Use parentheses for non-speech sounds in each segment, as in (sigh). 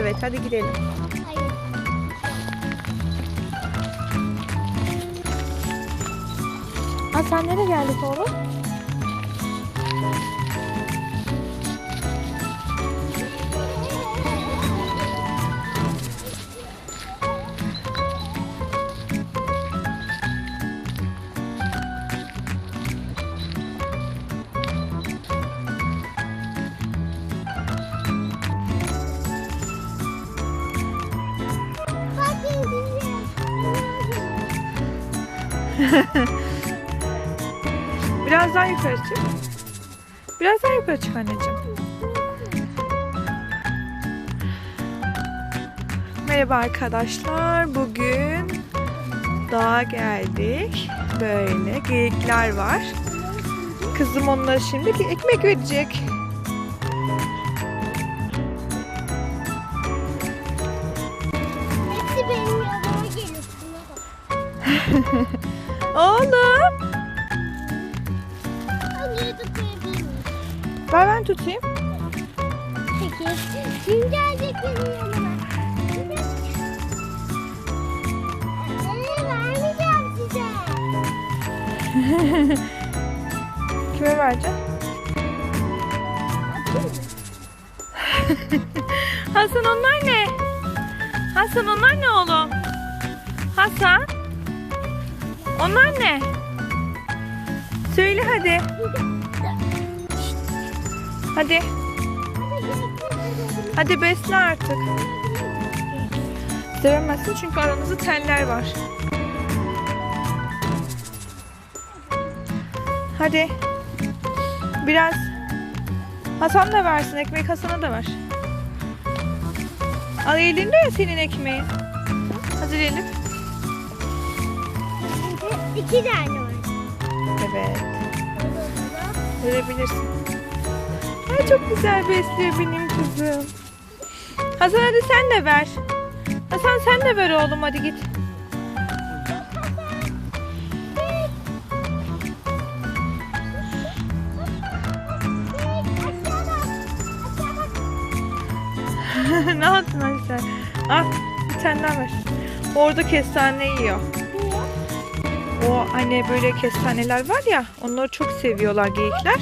Evet hadi gidelim. Hayır. Hasan nereye geldik oğlum? (laughs) Biraz daha yukarı çık. Biraz daha yukarı çık anneciğim. Merhaba arkadaşlar. Bugün dağa geldik. Böyle geyikler var. Kızım onlara şimdi ekmek verecek. Hepsi benim yanıma geliyor. Oğlum. Ver ben tutayım. Peki. Kim gelecek benim yanıma? Ee, vermeyeceğim size. (laughs) Kime vereceğim? (laughs) Hasan onlar ne? Hasan onlar ne oğlum? Hasan? Onlar ne? Söyle hadi. Hadi. Hadi besle artık. Sevemezsin çünkü aranızda teller var. Hadi. Biraz. Hasan da versin. Ekmek Hasan'a da ver. Al elinde ya senin ekmeğin. Hazır Elif. İki tane var. Evet. Verebilirsin. Ay çok güzel besliyor benim kızım. Hasan hadi sen de ver. Hasan sen de ver oğlum hadi git. (laughs) ne yaptın sen? Al bir tane ver. Orada kestane yiyor. O hani böyle kestaneler var ya onları çok seviyorlar geyikler.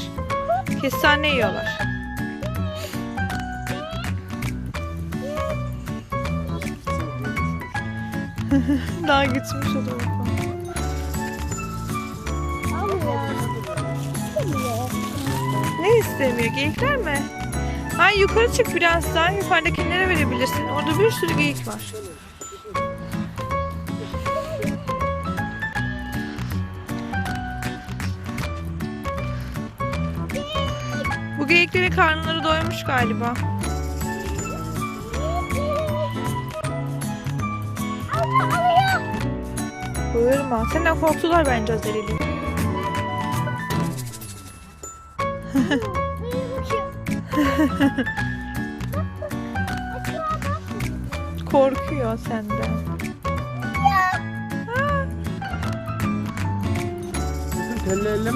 Kestane yiyorlar. (laughs) Daha gitmiş o tarafa. Ne istemiyor? Geyikler mi? Ha yukarı çık biraz daha. Yukarıdakilere verebilirsin. Orada bir sürü geyik var. Bu geyiklerin karnları doymuş galiba. Bağırma. Senden korktular bence Azerili. (laughs) Korkuyor senden. Ha. Kızım telle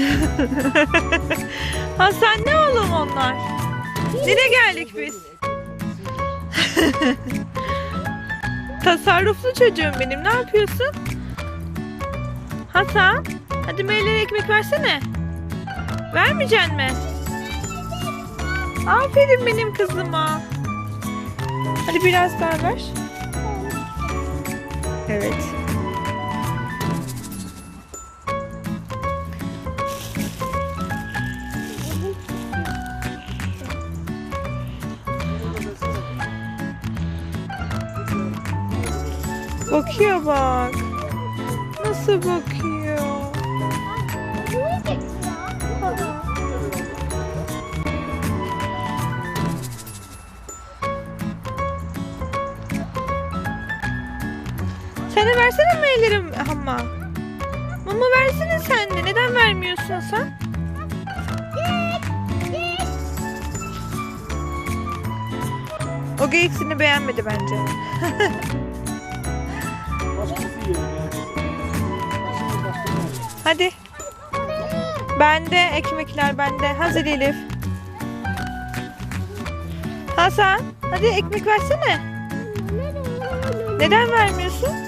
(laughs) ellemesin sen. Ne oğlum onlar? Nereye geldik biz? (laughs) Tasarruflu çocuğum benim. Ne yapıyorsun? Hasan, hadi meylere ekmek versene. Vermeyeceksin mi? Aferin benim kızıma. Hadi biraz daha ver. Evet. Bakıyor bak. Nasıl bakıyor? Sen de versene meylerim ama. Mama versene sen de. Neden vermiyorsun sen? O geyiksini beğenmedi bence. (laughs) Hadi Bende ekmekler bende. Hazır Elif. Hasan hadi ekmek versene. Neden vermiyorsun?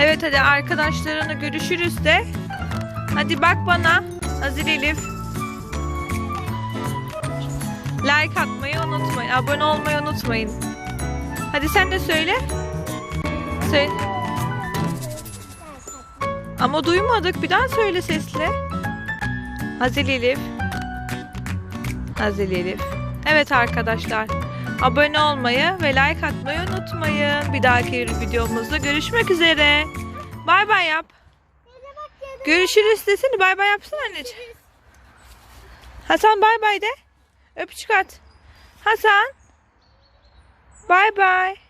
Evet hadi arkadaşlarına görüşürüz de. Hadi bak bana. Hazır Elif. Like atmayı unutmayın. Abone olmayı unutmayın. Hadi sen de söyle. Söyle. Ama duymadık. Bir daha söyle sesle. Hazır Elif. Hazır Elif. Evet arkadaşlar. Abone olmayı ve like atmayı unutmayın. Bir dahaki videomuzda görüşmek üzere. Bay bay yap. Görüşürüz desene. Bay bay yapsana anneciğim. Hasan bay bay de. Öpücük at. Hasan. Bay bay.